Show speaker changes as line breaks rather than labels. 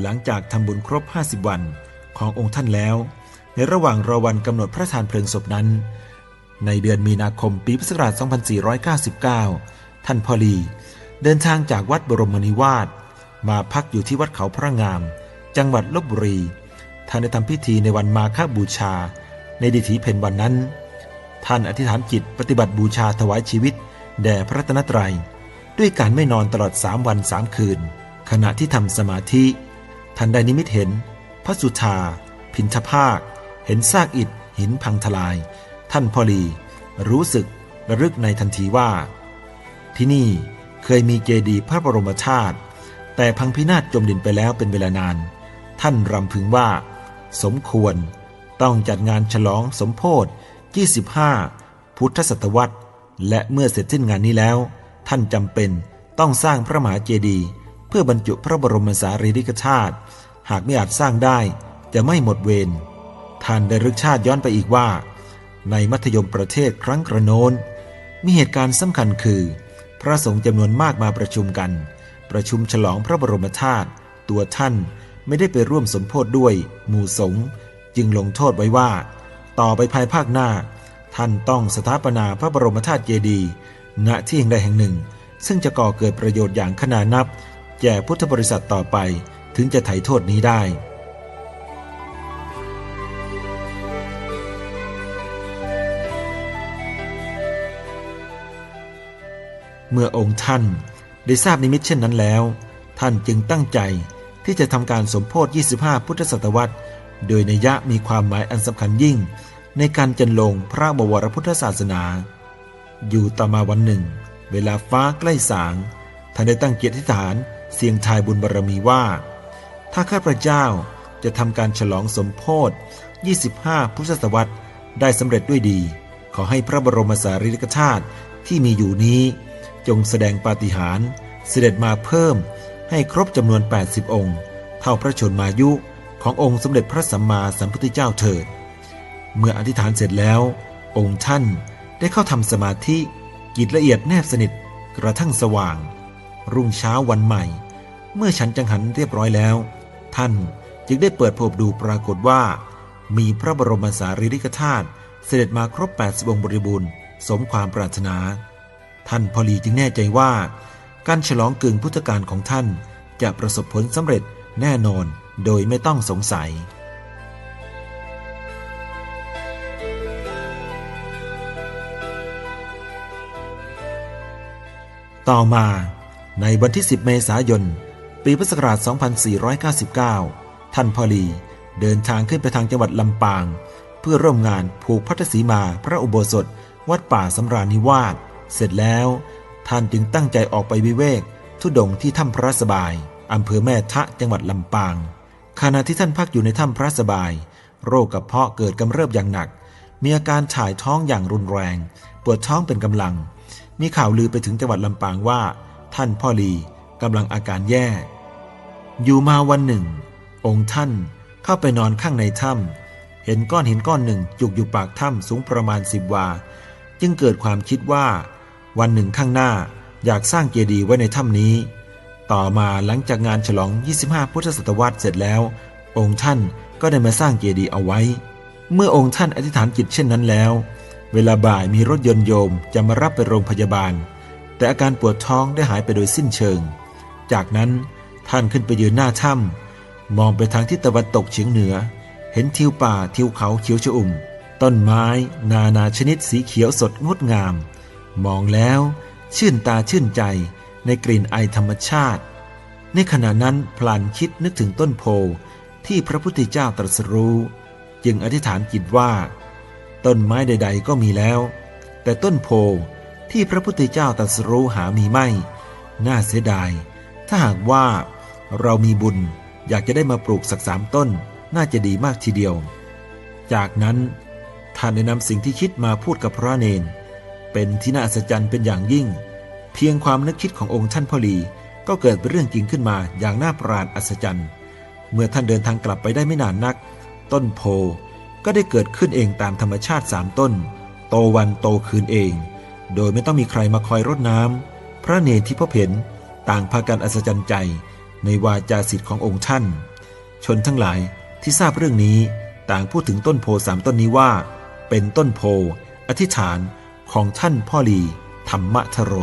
หลังจากทำบุญครบ 50 วันขององค์ท่านแล้ว ในระหว่างรอวันกำหนดพระทานเพลิงศพนั้น ในเดือนมีนาคมปีพุทธศักราช 2499 ท่านพอลีเดินทางจากวัดบรมนิวาสมาพักอยู่ที่วัดเขาพระงาม จังหวัดลบบุรี ท่านได้ทำพิธีในวันมาฆบูชา ในดิถีเพนวันนั้น ท่านอธิษฐานจิตปฏิบัติบูชาถวายชีวิต แด่พระรัตนตรัย ด้วยการไม่นอนตลอดสามวันสามคืน ขณะที่ทำสมาธิ ท่านได้นิมิตเห็น พระสุธา พินทภาค เห็นซากอิฐหินพังทลาย ท่านพอลี รู้สึกระลึกในทันทีว่า ที่นี่เคยมีเจดีย์พระบรมธาตุแต่พังพินาศจมดินไปแล้วเป็นเวลานาน ท่านรำพึงว่า สมควรต้องจัดงานฉลองสมโพธิ25 พุทธศตวรรษ และเมื่อเสร็จสิ้นงานนี้แล้ว ท่านจำเป็นต้องสร้างพระมหาเจดีย์ พื่อบรรจุพระบรมสารีริกธาตุหากไม่อาจสร้างได้จะไม่หมดเวรท่านได้รึกชาติย้อนไปอีกว่า ในมัธยมประเทศครั้งกระโน้น มีเหตุการณ์สำคัญคือ พระสงฆ์จำนวนมากมาประชุมกัน ประชุมฉลองพระบรมธาตุตัวท่านไม่ได้ไปร่วมสมโพธด้วย หมู่สงฆ์จึงลงโทษไว้ว่า ต่อไปภายภาคหน้า ท่านต้องสถาปนาพระบรมธาตุเจดีย์ณที่แห่งใดแห่งหนึ่ง ซึ่งจะก่อเกิดประโยชน์อย่างขนานับ แก่พุทธบริษัทต่อไปถึงจะไถ่โทษนี้ได้ เมื่อองค์ท่านได้ทราบนิมิตเช่นนั้นแล้ว ท่านจึงตั้งใจที่จะทำการสมโพธิ25 พุทธศตวรรษ โดยนัยยะมีความหมายอันสำคัญยิ่ง ในการจันลงพระบวรพุทธศาสนา อยู่ต่อมาวันหนึ่ง เวลาฟ้าใกล้สางท่านได้ตั้งเกียรติฐาน เสียงทายบุญบารมีว่า ถ้าข้าพระเจ้าจะทำการฉลองสมโพธิ 25 พุทธศตวรรษได้สำเร็จด้วยดี ขอให้พระบรมสารีริกธาตุที่มีอยู่นี้ จงแสดงปาฏิหาริย์เสด็จมาเพิ่มให้ครบจำนวน 80 องค์ เท่าพระชนมายุขององค์สมเด็จพระสัมมาสัมพุทธเจ้าเถิด เมื่ออธิษฐานเสร็จแล้ว องค์ท่านได้เข้าทำสมาธิจิตละเอียดแนบสนิทกระทั่งสว่าง รุ่งเช้าวันใหม่ เมื่อฉันจังหันเรียบร้อยแล้ว ท่านจึงได้เปิดโภพดูปรากฏว่า มีพระบรมสารีริกธาตุเสด็จมาครบ80องค์บริบูรณ์ สมความปรารถนา ท่านพอลีจึงแน่ใจว่า การฉลองกึ่งพุทธการของท่านจะประสบผลสำเร็จแน่นอนโดยไม่ต้องสงสัยต่อมาในวันที่ 10 เมษายน ปีพุทธศักราช 2499 ท่านพอลีเดินทางขึ้นไปทางจังหวัดลำปาง เพื่อร่วมงานผูกพัทธสีมาพระอุโบสถ วัดป่าสำราญนิวาสเสร็จแล้ว ท่านจึงตั้งใจออกไปวิเวก ทุดงที่ถ้ำพระสบายอำเภอแม่ทะจังหวัดลำปางขณะที่ท่านพักอยู่ในถ้ำพระสบาย โรคกระเพาะเกิดกำเริบอย่างหนัก มีอาการถ่ายท้องอย่างรุนแรง ปวดท้องเป็นกำลัง มีข่าวลือไปถึงจังหวัดลำปางว่า ท่านพ่อลีกำลังอาการแย่ อยู่มาวันหนึ่ง องค์ท่านเข้าไปนอนข้างในถ้ำเห็นก้อนหินก้อนหนึ่งจุกอยู่ปากถ้ำสูงประมาณสิบวา จึงเกิดความคิดว่า วันหนึ่งข้างหน้าอยากสร้างเจดีย์ไว้ในถ้ำนี้ ต่อมาหลังจากงานฉลอง 25 พุทธศตวรรษเสร็จแล้ว องค์ท่านก็ได้มาสร้างเจดีย์เอาไว้ เมื่อองค์ท่านอธิษฐานจิตเช่นนั้นแล้ว เวลาบ่ายมีรถยนต์โยมจะมารับไปโรงพยาบาล แต่อาการปวดท้องได้หายไปโดยสิ้นเชิง จากนั้น ท่านขึ้นไปยืนหน้าถ้ำมองไปทางทิศตะวันตกเฉียงเหนือ เห็นทิวป่าทิวเขาเขียวชอุ่ม ต้นไม้นานาชนิดสีเขียวสดงดงาม มองแล้วชื่นตาชื่นใจในกลิ่นไอธรรมชาติ ในขณะนั้นพลันคิดนึกถึงต้นโพที่พระพุทธเจ้าตรัสรู้ จึงอธิษฐานจิตว่า ต้นไม้ใด ๆ ก็มีแล้ว แต่ต้นโพที่พระพุทธเจ้าตรัสรู้หามีไม่ น่าเสียดาย ถ้าหากว่าเรามีบุญอยากจะได้มาปลูกสักสามต้นน่าจะดีมากทีเดียว จากนั้นท่านได้นำสิ่งที่คิดมาพูดกับพระเนน เป็นที่น่าอัศจรรย์เป็นอย่างยิ่ง เพียงความนึกคิดขององค์ท่านพ่อลีก็เกิดเป็นเรื่องจริงขึ้นมาอย่างน่าประหลาดอัศจรรย์ เมื่อท่านเดินทางกลับไปได้ไม่นานนัก ต้นโพก็ได้เกิดขึ้นเองตามธรรมชาติสามต้น โตวันโตคืนเอง โดยไม่ต้องมีใครมาคอยรดน้ำพระเนรที่พบเห็น ต่างพากันอัศจรรย์ใจในวาจาสิทธิ์ขององค์ท่าน ชนทั้งหลายที่ทราบเรื่องนี้ต่างพูดถึงต้นโพสามต้นนี้ว่า เป็นต้นโพอธิษฐานของท่านพ่อลีธรรมทโร